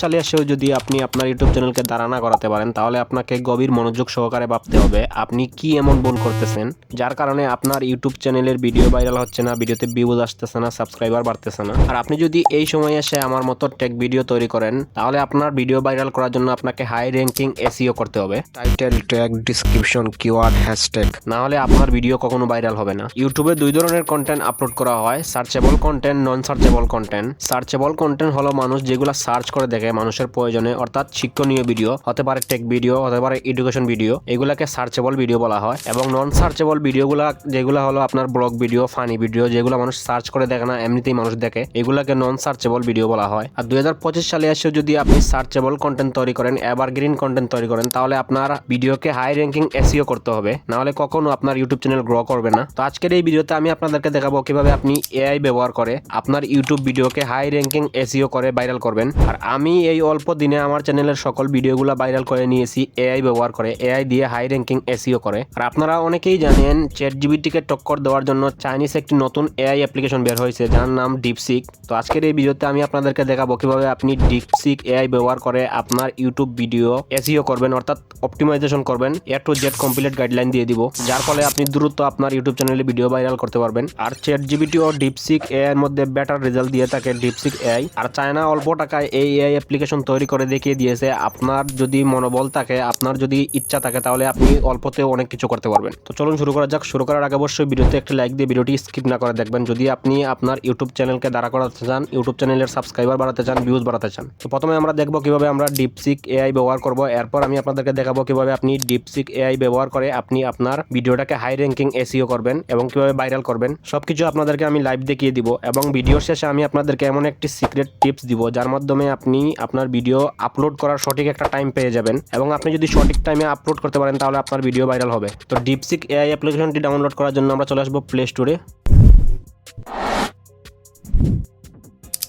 সালে এসেও যদি আপনি আপনার ইউটিউব চ্যানেলকে দাঁড়া না করাতে পারেন তাহলে আপনাকে গভীর মনোযোগ সহকারে ভাবতে হবে আপনি কি এমন ভুল করতেছেন? যার কারণে আপনার ইউটিউব চ্যানেলের ভিডিও ভাইরাল হচ্ছে না ভিডিওতে ভিউজ আসতেছে না সাবস্ক্রাইবার বাড়তেছে না। আর আপনি যদি এই সময় এসে আমার মতো টেক ভিডিও তৈরি করেন তাহলে আপনার ভিডিও ভাইরাল করার জন্য আপনাকে হাই র্যাঙ্কিং এসিও করতে হবে। Title tag description keyword hashtag না হলে আপনার ভিডিও কখনো ভাইরাল হবে না। ইউটিউবে দুই ধরনের কন্টেন্ট আপলোড করা হয় searchable content non searchable content searchable content হলো মানুষ যেগুলো সার্চ করে দেখে মানুষের প্রয়োজনে, অর্থাৎ শিক্ষণীয় ভিডিও হতে পারে টেক ভিডিও হতে পারে এডুকেশন ভিডিও এগুলাকে সার্চেবল ভিডিও বলা হয় এবং নন সার্চেবল ভিডিওগুলা যেগুলো হলো আপনার ব্লগ ভিডিও ফানি ভিডিও যেগুলো মানুষ সার্চ করে দেখে না, এমনিতেই মানুষ দেখে, এগুলাকে নন সার্চেবল ভিডিও বলা হয়। আর দু হাজার পঁচিশ সালে এসে যদি আপনি সার্চেবল কন্টেন্ট তৈরি করেন এভারগ্রিন কন্টেন্ট তৈরি করেন, তাহলে আপনার ভিডিওকে হাই র্যাঙ্কিং এসিও করতে হবে। নাহলে কখনো আপনার ইউটিউব চ্যানেল গ্রো করবে না। তো আজকের এই ভিডিওতে আমি আপনাদেরকে দেখাবো কীভাবে আপনি এআই ব্যবহার করে আপনার ইউটিউব ভিডিওকে হাই র্যাঙ্কিং এসিও করে ভাইরাল করবেন। আর আমি এই অল্প দিনে আমার চ্যানেলের সকল ভিডিওগুলো ভাইরাল করে নিয়েছি এআই ব্যবহার করে এআই দিয়ে হাই র্যাঙ্কিং এসিও করে। আর আপনারা অনেকেই জানেন চ্যাট জিবিটিকে টক্কর দেওয়ার জন্য চাইনিজ একটি নতুন এআই অ্যাপ্লিকেশন বের হয়েছে, যার নাম ডিপসিক তো আজকের এই ভিডিওতে আমি আপনাদেরকে দেখাবো কীভাবে আপনি ডিপসিক এআই ব্যবহার করে আপনার ইউটিউব ভিডিও এসিও করবেন, অর্থাৎ অপটিমাইজেশন করবেন A to Z complete guideline দিয়ে দিব, যার ফলে আপনি দ্রুত আপনার ইউটিউব চ্যানেলে ভিডিও ভাইরাল করতে পারবেন। আর চ্যাট জিবিটি ও ডিপসিক এআই এর মধ্যে বেটার রেজাল্ট দিয়ে থাকে ডিপসিক এআই আর চায়না অল্প টাকায় এই এআই অ্যাপ্লিকেশন তৈরি করে দেখিয়ে দিয়েছে, আপনার যদি মনোবল থাকে, আপনার যদি ইচ্ছা থাকে, তাহলে আপনি অল্পতেও অনেক কিছু করতে পারবেন। তো চলুন শুরু করা যাক। শুরু করার আগে অবশ্যই ভিডিওতে একটি লাইক দিয়ে ভিডিওটি স্কিপ না করে দেখবেন। যদি আপনি আপনার ইউটিউব চ্যানেলকে দাঁড়া করাতে চান ইউটিউব চ্যানেলের সাবস্ক্রাইবার বাড়াতে চান ভিউজ বাড়াতে চান, তো প্রথমে আমরা দেখব কীভাবে আমরা ডিপসিক এআই ব্যবহার করব। এরপর আমি আপনাদেরকে দেখাবো কীভাবে আপনি ডিপসিক এআই ব্যবহার করে আপনি আপনার ভিডিওটাকে হাই র্যাঙ্কিং এসিও করবেন এবং কীভাবে ভাইরাল করবেন। সবকিছু আপনাদেরকে আমি লাইভ দেখিয়ে দিব এবং ভিডিওর শেষে আমি আপনাদেরকে এমন একটি সিক্রেট টিপস দিব, যার মাধ্যমে আপনি আপনার ভিডিও আপলোড করার সঠিক একটা টাইম পেয়ে যাবেন এবং আপনি যদি সঠিক টাইমে আপলোড করতে পারেন, তাহলে আপনার ভিডিও ভাইরাল হবে। তো ডিপসিক এআই অ্যাপ্লিকেশনটি ডাউনলোড করার জন্য আমরা চলে আসব প্লে স্টোরে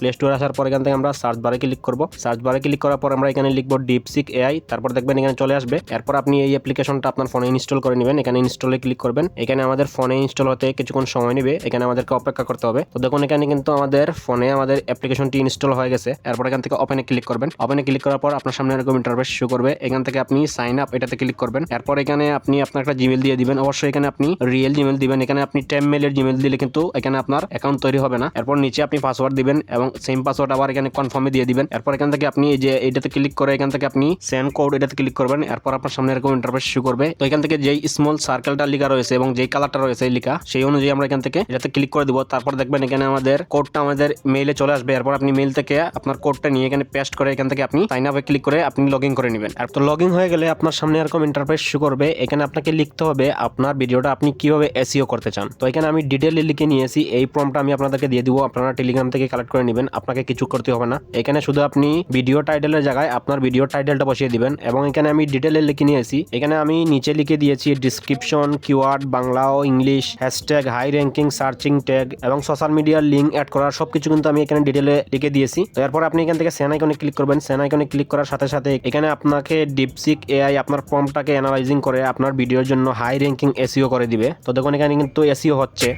প্লে স্টোরে আসার পর এখান থেকে আমরা সার্চ বারে ক্লিক করব। সার্চ বারে ক্লিক করার পর আমরা এখানে লিখব ডিপসিক এআই তারপর দেখবেন এখানে চলে আসবে। এরপর আপনি এই অ্যাপ্লিকেশনটা আপনার ফোনে ইনস্টল করে নেবেন। এখানে ইনস্টলে ক্লিক করবেন। এখানে আমাদের ফোনে ইনস্টল হতে কিছুক্ষণ সময় নেবে। এখানে আমাদেরকে অপেক্ষা করতে হবে। তো দেখুন, এখানে কিন্তু আমাদের ফোনে আমাদের অ্যাপ্লিকেশনটি ইনস্টল হয়ে গেছে। এরপর এখান থেকে ওপেনে ক্লিক করবেন। ওপেনে ক্লিক করার পর আপনার সামনে এরকম ইন্টারফেস শো করবে। এখান থেকে আপনি সাইন আপ এটাতে ক্লিক করবেন। এরপর এখানে আপনি আপনার একটা জিমেল দিয়ে দিবেন। অবশ্যই এখানে আপনি রিয়েল জিমেল দিবেন। এখানে আপনি টেম মেলের জিমেল দিলে কিন্তু এখানে আপনার অ্যাকাউন্ট তৈরি হবে না। এরপর নিচে আপনি পাসওয়ার্ড দিবেন এবং সেম পাসওয়ার্ড আবার এখানে কনফার্মে দিয়ে দিবেন। এরপর এখান থেকে আপনি এই যে এটাতে ক্লিক করে এখান থেকে আপনি সেন্ড কোড এটাতে ক্লিক করবেন। এরপর আপনার সামনে এরকম ইন্টারফেস শো করবে। তো এখান থেকে যেই স্মল সার্কেলটা লেখা রয়েছে এবং যেই কালারটা রয়েছে লেখা, সেই অনুযায়ী আমরা এখান থেকে এটাতে ক্লিক করে দিব। তারপর দেখবেন এখানে আমাদের কোডটা আমাদের মেইলে চলে আসবে। এরপর আপনি মেইল থেকে আপনার কোডটা নিয়ে এখানে পেস্ট করে এখান থেকে আপনি সাইন আপে ক্লিক করে আপনি লগ করে নেবেন। আর তো লগ হয়ে গেলে আপনার সামনে এরকম ইন্টারফেস শো করবে। এখানে আপনাকে লিখতে হবে আপনার ভিডিওটা আপনি কীভাবে এসইও করতে চান। তো এখানে আমি ডিটেলে লিখে নিয়েছি। এই ফর্মটা আমি আপনাদেরকে দিয়ে দিব। আপনারা টেলিগ্রাম থেকে কালেক্ট করে নেবেন। আপনাকে কিছু করতে হবে না। এখানে শুধু আপনি ভিডিও টাইটেলের জায়গায় আপনার ভিডিও টাইটেলটা বসিয়ে দিবেন এবং এখানে আমি ডিটেলে লিখে নিয়েছি। এখানে আমি নিচে লিখে দিয়েছি ডিসক্রিপশন কিওয়ার্ড বাংলা ও English hashtag high ranking searching tag এবং সোশ্যাল মিডিয়ার লিঙ্ক অ্যাড করার সবকিছু কিন্তু আমি এখানে ডিটেলে লিখে দিয়েছি। তো এরপর আপনি এখান থেকে সেন আইকনে ক্লিক করবেন। সেন আইকনে ক্লিক করার সাথে সাথে এখানে আপনাকে ডিপসিক এআই আপনার ফর্মটাকে অ্যানালাইজিং করে আপনার ভিডিওর জন্য হাই র্যাঙ্কিং এসিও করে দিবে। তো দেখুন, এখানে কিন্তু এসিও হচ্ছে।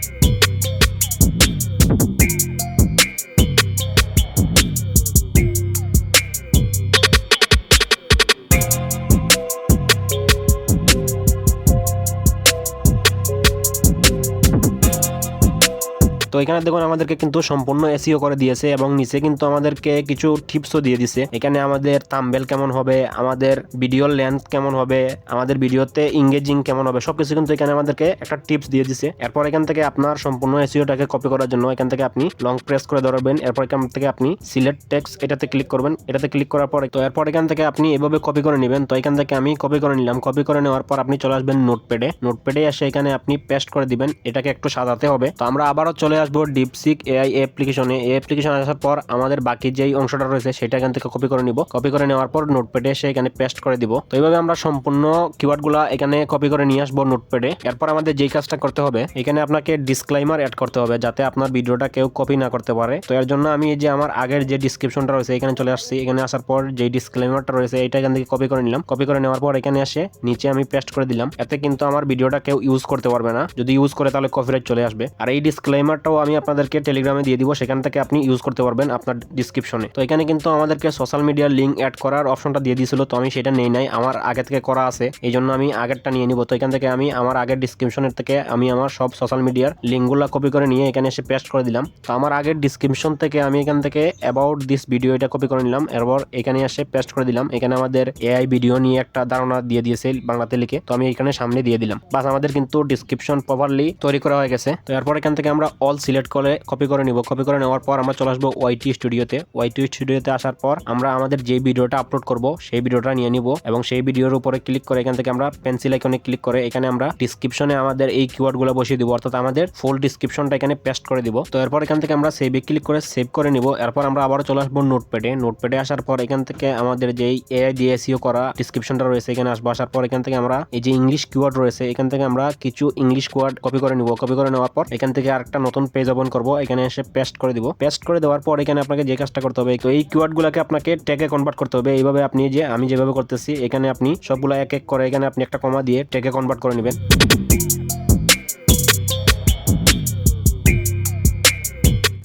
তো এখানে দেখুন, আমাদেরকে কিন্তু সম্পূর্ণ এসিও করে দিয়েছে এবং নিচে কিন্তু আমাদেরকে কিছু টিপসও দিয়ে দিছে। এখানে আমাদের তাম্বেল কেমন হবে, আমাদের ভিডিও লেন্থ কেমন হবে, আমাদের ভিডিওতে ইংগেজিং কেমন হবে, সবকিছু কিন্তু এখানে আমাদেরকে একটা টিপস দিয়ে দিছে। এরপর এখান থেকে আপনার সম্পূর্ণ এসিওটাকে কপি করার জন্য এখান থেকে আপনি লং প্রেস করে ধরবেন। এরপর এখান থেকে আপনি সিলেক্ট টেক্স এটাতে ক্লিক করবেন। এটাতে ক্লিক করার পরে তো এরপর এখান থেকে আপনি এভাবে কপি করে নেবেন। তো এখান থেকে আমি কপি করে নিলাম। কপি করে নেওয়ার পর আপনি চলে আসবেন নোটপ্যাডে নোটপ্যাডে এসে এখানে আপনি পেস্ট করে দিবেন। এটাকে একটু সাজাতে হবে। তো আমরা আবারও চলে আসব ডিপসিক এআই অ্যাপ্লিকেশনে এই অ্যাপ্লিকেশন আসার পর আমাদের বাকি যেই অংশটা রয়েছে, সেটা এখান থেকে কপি করে নিব। কপি করে নেওয়ার পর নোটপ্যাডে এসে এখানে পেস্ট করে দিব। তো এইভাবে আমরা সম্পূর্ণ কিওয়ার্ডগুলো এখানে কপি করে নিয়ে আসব নোটপ্যাডে এরপর আমাদের যেই কাজটা করতে হবে, এখানে আপনাকে ডিসক্লাইমার অ্যাড করতে হবে, যাতে আপনার ভিডিওটা কেউ কপি না করতে পারে। তো এর জন্য আমি এই যে আমার আগের যে ডিসক্রিপশনটা রয়েছে, এখানে চলে আসছি। এখানে আসার পর যে ডিসক্লেমারটা রয়েছে এটা এখান থেকে কপি করে নিলাম। কপি করে নেওয়ার পর এখানে এসে নিচে আমি পেস্ট করে দিলাম। এতে কিন্তু আমার ভিডিওটা কেউ ইউজ করতে পারবে না। যদি ইউজ করে তাহলে কপিরাইট চলে আসবে। আর এই ডিসক্লেমারটাও লিঙ্কটাও আমি আপনাদেরকে টেলিগ্রামে দিয়ে দিব, সেখান থেকে আপনি ইউজ করতে পারবেন আপনার ডিসক্রিপশনে তো এখানে কিন্তু আমাদেরকে সোশ্যাল মিডিয়ার লিঙ্ক অ্যাড করার অপশনটা দিয়ে দিয়েছিল, তো আমি সেটা নেই নাই, আমার আগে থেকে করা আছে এই জন্য আমি আগেরটা নিয়ে নিব। তো এখান থেকে আমি আমার আগের ডিসক্রিপশনের থেকে আমি আমার সব সোশ্যাল মিডিয়ার লিঙ্কগুলো কপি করে নিয়ে এখানে এসে পেস্ট করে দিলাম। তো আমার আগের ডিসক্রিপশন থেকে আমি এখান থেকে অ্যাবাউট দিস ভিডিও এটা কপি করে নিলাম, এরপর এখানে এসে পেস্ট করে দিলাম। এখানে আমাদের এআই ভিডিও নিয়ে একটা ধারণা দিয়ে দিয়েছে বাংলাতে লিখে, তো আমি এখানে সামনে দিয়ে দিলাম। বাস আমাদের কিন্তু ডিসক্রিপশন প্রপারলি তৈরি করা হয়ে গেছে। তো এরপর এখান থেকে আমরা অল সিলেক্ট করে কপি করে নিব। কপি করে নেওয়ার পর আমরা চলে আসব ওয়াইটি স্টুডিওতে ওয়াইটি স্টুডিওতে আসার পর আমরা আমাদের যে ভিডিওটা আপলোড করব, সেই ভিডিওটা নিয়ে নিব এবং সেই ভিডিওর উপরে ক্লিক করে এখান থেকে আমরা পেন্সিল আইকনে ক্লিক করে এখানে আমরা ডিসক্রিপশনে আমাদের এই কিওয়ার্ডগুলো বসিয়ে দিব। অর্থাৎ আমাদের ফুল ডিসক্রিপশনটা এখানে পেস্ট করে দিব। তো এরপর এখান থেকে আমরা সেভে ক্লিক করে সেভ করে নিব। এরপর আমরা আবারও চলে আসব নোটপ্যাডে নোটপ্যাডে আসার পর এখান থেকে আমাদের যেই এআই দিয়ে এসিও করা ডিসক্রিপশনটা রয়েছে এখানে আসব। আসার পর এখান থেকে আমরা এই যে ইংলিশ কিওয়ার্ড রয়েছে, এখান থেকে আমরা কিছু ইংলিশ কিওয়ার্ড কপি করে নিব। কপি করে নেওয়ার পর এখান থেকে আরেকটা নতুন পেজ ওপেন করব, এখানে এসে পেস্ট করে দিব। পেস্ট করে দেওয়ার পর এখানে আপনাকে যে কাজটা করতে হবে তো এই কিওয়ার্ডগুলোকে আপনাকে ট্যাগে কনভার্ট করতে হবে। এইভাবে আপনি যে, আমি যেভাবে করতেছি, এখানে আপনি সবগুলো এক এক করে এখানে আপনি একটা কমা দিয়ে ট্যাগে কনভার্ট করে নেবেন।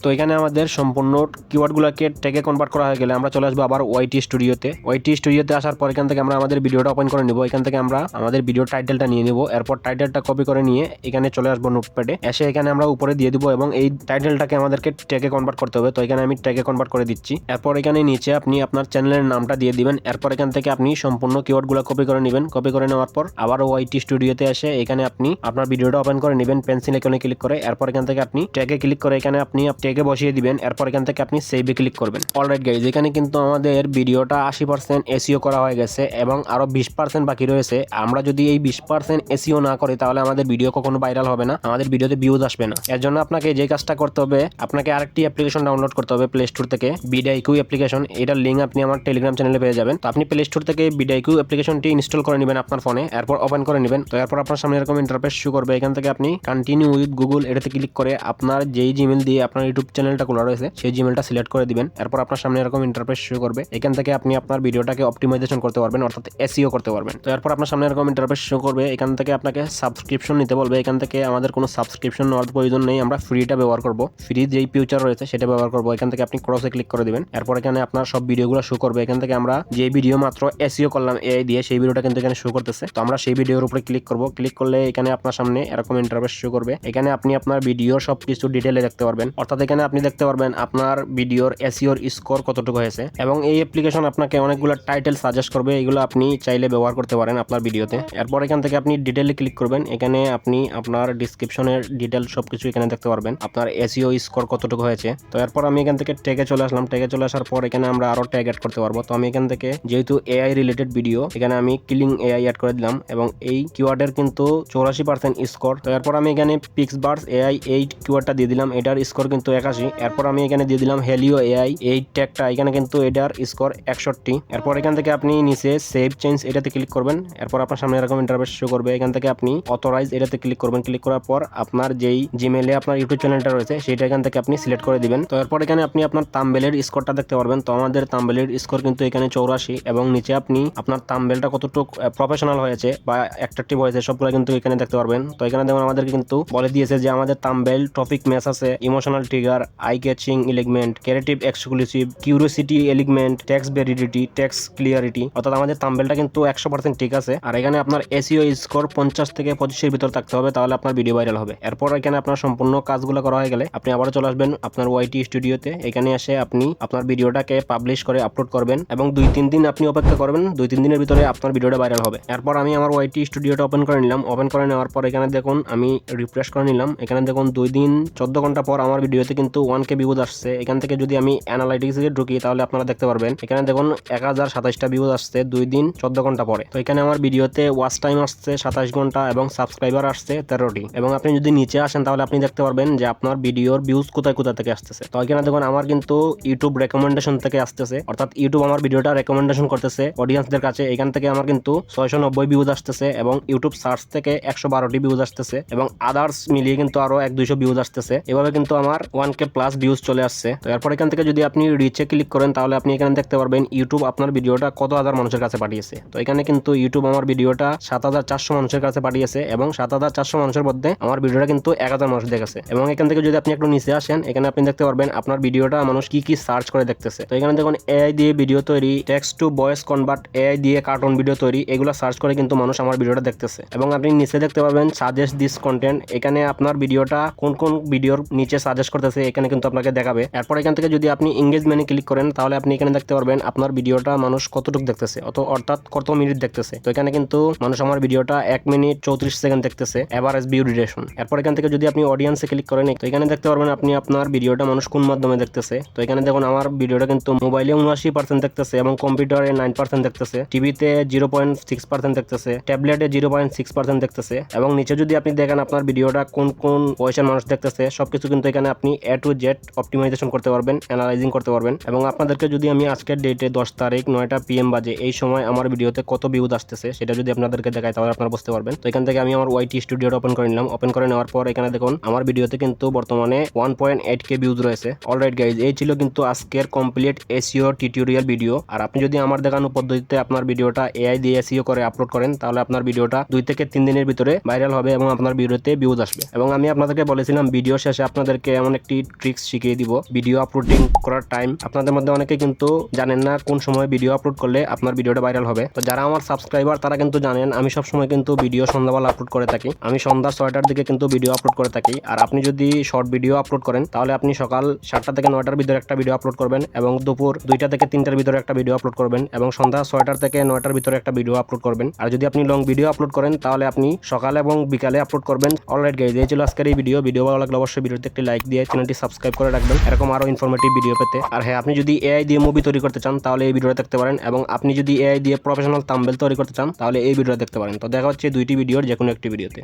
তো এখানে আমাদের সম্পূর্ণ কিওয়ার্ডগুলোকে ট্যাগে কনভার্ট করা হয়ে গেলে আমরা চলে আসব আবার ওয়াইটি স্টুডিওতে ওয়াইটি স্টুডিওতে আসার পর এখান থেকে আমরা আমাদের ভিডিওটা ওপেন করে নিব। এখান থেকে আমরা আমাদের ভিডিও টাইটেলটা নিয়ে নিব। এরপর টাইটেলটা কপি করে নিয়ে এখানে চলে আসব নোটপ্যাডে এসে এখানে আমরা উপরে দিয়ে দিব এবং এই টাইটেলটাকে আমাদেরকে ট্যাগে কনভার্ট করতে হবে। তো এখানে আমি ট্যাগে কনভার্ট করে দিচ্ছি। এরপর এখানে নিচে আপনি আপনার চ্যানেলের নামটা দিয়ে দিবেন। এরপর এখান থেকে আপনি সম্পূর্ণ কিওয়ার্ডগুলো কপি করে নেবেন। কপি করে নেওয়ার পর আবার ওয়াইটি স্টুডিওতে এসে এখানে আপনি আপনার ভিডিওটা ওপেন করে নেবেন। পেন্সিল এখানে ক্লিক করে। এরপর এখান থেকে আপনি ট্যাগে ক্লিক করে এখানে আপনি ট্যাগে বসিয়ে দিবেন, এরপর এখান থেকে আপনি সেভে ক্লিক করবেন। অলরাইট গাইজ এখানে কিন্তু আমাদের ভিডিওটা আশি পার্সেন্ট এসিও করা হয়ে গেছে এবং আরও বিশ পার্সেন্ট বাকি রয়েছে। আমরা যদি এই বিশ পার্সেন্ট এসিও না করি, তাহলে আমাদের ভিডিও কখনো ভাইরাল হবে না, আমাদের ভিডিওতে ভিউজ আসবে না। এর জন্য আপনাকে যে কাজটা করতে হবে, আপনাকে আরেকটি অ্যাপ্লিকেশন ডাউনলোড করতে হবে প্লে স্টোর থেকে বিডাইকিউ অ্যাপ্লিকেশন এটার লিঙ্ক আপনি আমার টেলিগ্রাম চ্যানেলে পেয়ে যাবেন। তো আপনি প্লে স্টোর থেকে বিডাইকিউ অ্যাপ্লিকেশনটি ইনস্টল করে নেবেন আপনার ফোনে এরপর ওপেন করে নেবেন। তো এরপর আপনার সামনে এরকম ইন্টারফেস শু করবে, এখান থেকে আপনি কন্টিনিউ উইথ গুগল এটাতে ক্লিক করে আপনার যেই জিমেল দিয়ে আপনার চ্যানেলটা খোলা রয়েছে, সেই জিমেলটা সিলেক্ট করে দিবেন। এরপর আপনার সামনে এরকম ইন্টারফেস শুরু করবে। এখান থেকে আপনি আপনার ভিডিওটাকে অপটিমাইজেশন করতে পারবেন, অর্থাৎ এসইও করতে পারবেন। তো এরপর আপনার সামনে এরকম ইন্টারফেস শো করবে, এখান থেকে আপনাকে সাবস্ক্রিপশন নিতে বলবে। এখান থেকে আমাদের কোনো সাবস্ক্রিপশন নেওয়ার প্রয়োজন নেই, আমরা ফ্রিটা ব্যবহার করব। ফ্রি যেই ফিউচার রয়েছে, সেটা ব্যবহার করব। এখান থেকে আপনি ক্রসে ক্লিক করে দিবেন। এরপর এখানে আপনার সব ভিডিওগুলো শো করবে। এখান থেকে আমরা যে ভিডিও মাত্র এসিও করলাম এআই দিয়ে, সেই ভিডিওটা কিন্তু এখানে শো করতেছে। তো আমরা সেই ভিডিওর উপরে ক্লিক করব। ক্লিক করলে এখানে আপনার সামনে এরকম ইন্টারফেস শো করবে। এখানে আপনি আপনার ভিডিও সব কিছু ডিটেলে দেখতে পারবেন। অর্থাৎ এখানে আপনি দেখতে পারবেন আপনার ভিডিওর এসিওর স্কোর কতটুকু হয়েছে এবং এই অ্যাপ্লিকেশন আপনাকে অনেকগুলো টাইটেল সাজেস্ট করবে, এগুলো আপনি চাইলে ব্যবহার করতে পারেন আপনার ভিডিওতে। এরপর এখান থেকে আপনি ডিটেলে ক্লিক করবেন, এখানে আপনি আপনার ডিসক্রিপশনের ডিটেল সব কিছু এখানে দেখতে পারবেন, আপনার এসিও স্কোর কতটুকু হয়েছে। তো এরপর আমি এখান থেকে ট্যাগে চলে আসলাম ট্যাগে চলে আসার পর এখানে আমরা আরও ট্যাগ অ্যাড করতে পারব। তো আমি এখান থেকে যেহেতু এআই রিলেটেড ভিডিও এখানে আমি কিলিং এআই অ্যাড করে দিলাম এবং এই কিওয়ার্ডের কিন্তু চৌরাশি পার্সেন্ট স্কোর তো এরপর আমি এখানে পিক্স বার্স এআই এই কিওয়ার্ডটা দিয়ে দিলাম, এটার স্কোর কিন্তু একাশি। এরপর আমি এখানে দিয়ে দিলাম হেলিও এআই এই ট্যাগটা এখানে কিন্তু এটার স্কোর একষট্টি। এরপর এখান থেকে আপনি নিচে সেভ চেঞ্জ এটাতে ক্লিক করবেন। এরপর আপনার সামনে এরকম ইন্টারভেস শো করবে। এখান থেকে আপনি অথরাইজ এটাতে ক্লিক করবেন। ক্লিক করার পর আপনার যেই জিমেলে আপনার ইউটিউব চ্যানেলটা রয়েছে সেটা এখান থেকে আপনি সিলেক্ট করে দিবেন। তো এরপর এখানে আপনি আপনার তাম্বেলের স্কোরটা দেখতে পারবেন। তো আমাদের তাম্বেলের স্কোর কিন্তু এখানে চৌরাশি এবং নিচে আপনি আপনার তাম্বেলটা কতটুকু প্রফেশনাল হয়েছে বা অ্যাট্রাকটিভ হয়েছে, সবগুলো কিন্তু এখানে দেখতে পারবেন। তো এখানে দেখুন, আমাদেরকে কিন্তু বলে দিয়েছে যে আমাদের তাম্বেল টপিক ম্যাচ আছে emotional trigger eye catching alignment creative exclusive curiosity alignment text validity text clarity অর্থাৎ আমাদের তাম্বেলটা কিন্তু একশো পার্সেন্ট ঠিক আছে। আর এখানে আপনার এসিও স্কোর পঞ্চাশ থেকে পঁচিশের ভিতর থাকতে হবে, তাহলে আপনার ভিডিও ভাইরাল হবে। এরপর এখানে আপনার সম্পূর্ণ কাজগুলো করা হয়ে গেলে আপনি আবারও চলে আসবেন আপনার ওয়াইটি স্টুডিওতে এখানে এসে আপনি আপনার ভিডিওটাকে পাবলিশ করে আপলোড করবেন এবং দুই তিন দিন আপনি অপেক্ষা করবেন, দুই তিন দিনের ভিতরে আপনার ভিডিওটা ভাইরাল হবে। এরপর আমি আমার ওয়াইটি স্টুডিওটা ওপেন করে নিলাম। ওপেন করে নেওয়ার পর এখানে দেখুন, আমি রিফ্রেশ করে নিলাম। এখানে দেখুন, দুই দিন, চোদ্দ ঘণ্টা পর আমার ভিডিওতে কিন্তু ওয়ান কে ভিউজ আসছে। এখান থেকে যদি আমি অ্যানালাইটিক্সে ঢুকি, তাহলে আপনারা দেখতে পারবেন। এখানে দেখুন, এক হাজার সাতাশটা ভিউজ আসছে দুই দিন, চোদ্দ ঘণ্টা পরে। তো এখানে আমার ভিডিওতে ওয়াচ টাইম আসছে সাতাশ ঘণ্টা এবং সাবস্ক্রাইবার আসছে তেরোটি। এবং আপনি যদি নিচে আসেন, তাহলে আপনি দেখতে পারবেন যে আপনার ভিডিওর ভিউজ কোথায়, কোথা থেকে আসতেছে। তো এখানে দেখুন, আমার কিন্তু ইউটিউব রেকমেন্ডেশন থেকে আসতেছে। অর্থাৎ ইউটিউব আমার ভিডিওটা রেকমেন্ডেশন করতেছে অডিয়েন্সদের কাছে। এখান থেকে আমার কিন্তু ছয়শো নব্বই ভিউজ আসতেছে এবং ইউটিউব সার্চ থেকে একশো বারোটি ভিউজ আসতেছে এবং আদার্স মিলিয়ে কিন্তু আরও এক দুইশো ভিউজ আসতেছে। এভাবে কিন্তু আমার ওয়ান কে প্লাস ভিউজ চলে আসছে। তো এরপর এখান থেকে যদি আপনি রিচে ক্লিক করেন, তাহলে আপনি এখানে দেখতে পারবেন ইউটিউব আপনার ভিডিওটা কত হাজার মানুষের কাছে পাঠিয়েছে। তো এখানে কিন্তু ইউটিউব আমার ভিডিওটা সাত হাজার চারশো মানুষের কাছে পাঠিয়েছে এবং সাত হাজার চারশো মানুষের মধ্যে আমার ভিডিওটা কিন্তু এক হাজার মানুষ দেখেছে। এবং এখান থেকে যদি আপনি একটু নিচে আসেন, এখানে আপনি দেখতে পারবেন আপনার ভিডিওটা মানুষ কি কি সার্চ করে দেখতেছে। তো এখানে দেখুন এআই দিয়ে ভিডিও তৈরি text to voice convert AI দিয়ে কার্টুন ভিডিও তৈরি, এগুলো সার্চ করে কিন্তু মানুষ আমার ভিডিওটা দেখতেছে। এবং আপনি নিচে দেখতে পাবেন সাজেস্ট দিস কন্টেন্ট এখানে আপনার ভিডিওটা কোন কোন ভিডিওর নিচে সাজেস্ট করতেছে এখানে কিন্তু আপনাকে দেখাবে। এরপর এখান থেকে যদি আপনি এঙ্গেজমেন্টে ক্লিক করেন, তাহলে আপনি এখানে দেখতে পারবেন আপনার ভিডিওটা মানুষ কতটুকু দেখতেছে, অত অর্থাৎ কত মিনিট দেখতেছে। তো এখানে কিন্তু মানুষ আমার ভিডিওটা এক মিনিট চৌত্রিশ সেকেন্ড দেখতেছে এভারেজ ভিউ ডিউরেশন এরপর এখান থেকে যদি আপনি অডিয়েন্সে ক্লিক করেন, তো এখানে দেখতে পারবেন আপনি আপনার ভিডিওটা মানুষ কোন মাধ্যমে দেখতেছে। তো এখানে দেখুন আমার ভিডিওটা কিন্তু মোবাইলে উনআশি পার্সেন্ট দেখতেছে এবং কম্পিউটারে নাইন পার্সেন্ট দেখতেছে টিভিতে জিরো পয়েন্ট সিক্স পার্সেন্ট দেখতেছে ট্যাবলেটে জিরো পয়েন্ট সিক্স পার্সেন্ট দেখতেছে এবং নিচে যদি আপনি দেখেন আপনার ভিডিওটা কোন কোন বয়সের মানুষ দেখতেছে, সবকিছু কিন্তু এখানে আপনি এ টু জেড অপটিমাইজেশন করতে পারবেন অ্যানালাইজিং করতে পারবেন। এবং আপনাদেরকে যদি আমি আজকের ডেটে দশ তারিখ নয়টা পিএম বাজে, এই সময় আমার ভিডিওতে কত ভিউজ আসতেছে, সেটা যদি আপনাদেরকে দেখাই, তাহলে আপনারা বুঝতে পারবেন। তো এখান থেকে আমি আমার ওয়াইটি স্টুডিওটা ওপেন করে নিলাম। ওপেন করে নেওয়ার পর এখানে দেখুন, আমার ভিডিওতে কিন্তু বর্তমানে one point eight K views রয়েছে। অলরাইট গাইজ এই ছিল কিন্তু আজকের কমপ্লিট এসিও টিউটোরিয়াল ভিডিও আর আপনি যদি আমার দেখানো পদ্ধতিতে আপনার ভিডিওটা এআই দিয়ে এসিও করে আপলোড করেন, তাহলে আপনার ভিডিওটা দুই থেকে তিন দিনের ভিতরে ভাইরাল হবে এবং আপনার ভিডিওতে ভিউজ আসবে। এবং আমি আপনাদেরকে বলেছিলাম ভিডিও শেষে আপনাদেরকে এমন একটি ট্রিক্স শিখিয়ে দিব। ভিডিও আপলোডিং করার টাইম আপনাদের মধ্যে অনেকে কিন্তু জানেন না কোন সময় ভিডিও আপলোড করলে আপনার ভিডিওটা ভাইরাল হবে। তো যারা আমার সাবস্ক্রাইবার তারা কিন্তু জানেন, আমি সবসময় কিন্তু ভিডিও সন্ধ্যাবেলা আপলোড করে থাকি। আমি সন্ধ্যা ছয়টার দিকে কিন্তু ভিডিও আপলোড করে থাকি। আর আপনি যদি শর্ট ভিডিও আপলোড করেন, তাহলে আপনি সকাল সাতটা থেকে নয়টার ভিতরে একটা ভিডিও আপলোড করবেন এবং দুপুর দুইটা থেকে তিনটার ভিতরে একটা ভিডিও আপলোড করবেন এবং সন্ধ্যা ছয়টার থেকে নয়টার ভিতরে একটা ভিডিও আপলোড করবেন। আর যদি আপনি লং ভিডিও আপলোড করেন, তাহলে আপনি সকালে এবং বিকালে আপলোড করবেন। অলরাইট গাইজ এই ছিল আজকের এই ভিডিও ভিডিও ভালো লাগলে অবশ্যই ভিডিওতে একটি লাইক দিয়ে চ্যানেলটি সাবস্ক্রাইব করে রাখবেন। এরকম আরও ইনফরমেটিভ ভিডিও পেতে। আর হ্যাঁ আপনি যদি এআই দিয়ে মুভি তৈরি করতে চান, তাহলে এই ভিডিওটা দেখতে পারেন। এবং আপনি যদি এআই দিয়ে প্রফেশনাল তাম্বেল তৈরি করতে চান, তাহলে এই ভিডিওটা দেখতে পারেন। তো দেখা হচ্ছে দুইটি ভিডিওর যে কোনো একটি ভিডিওতে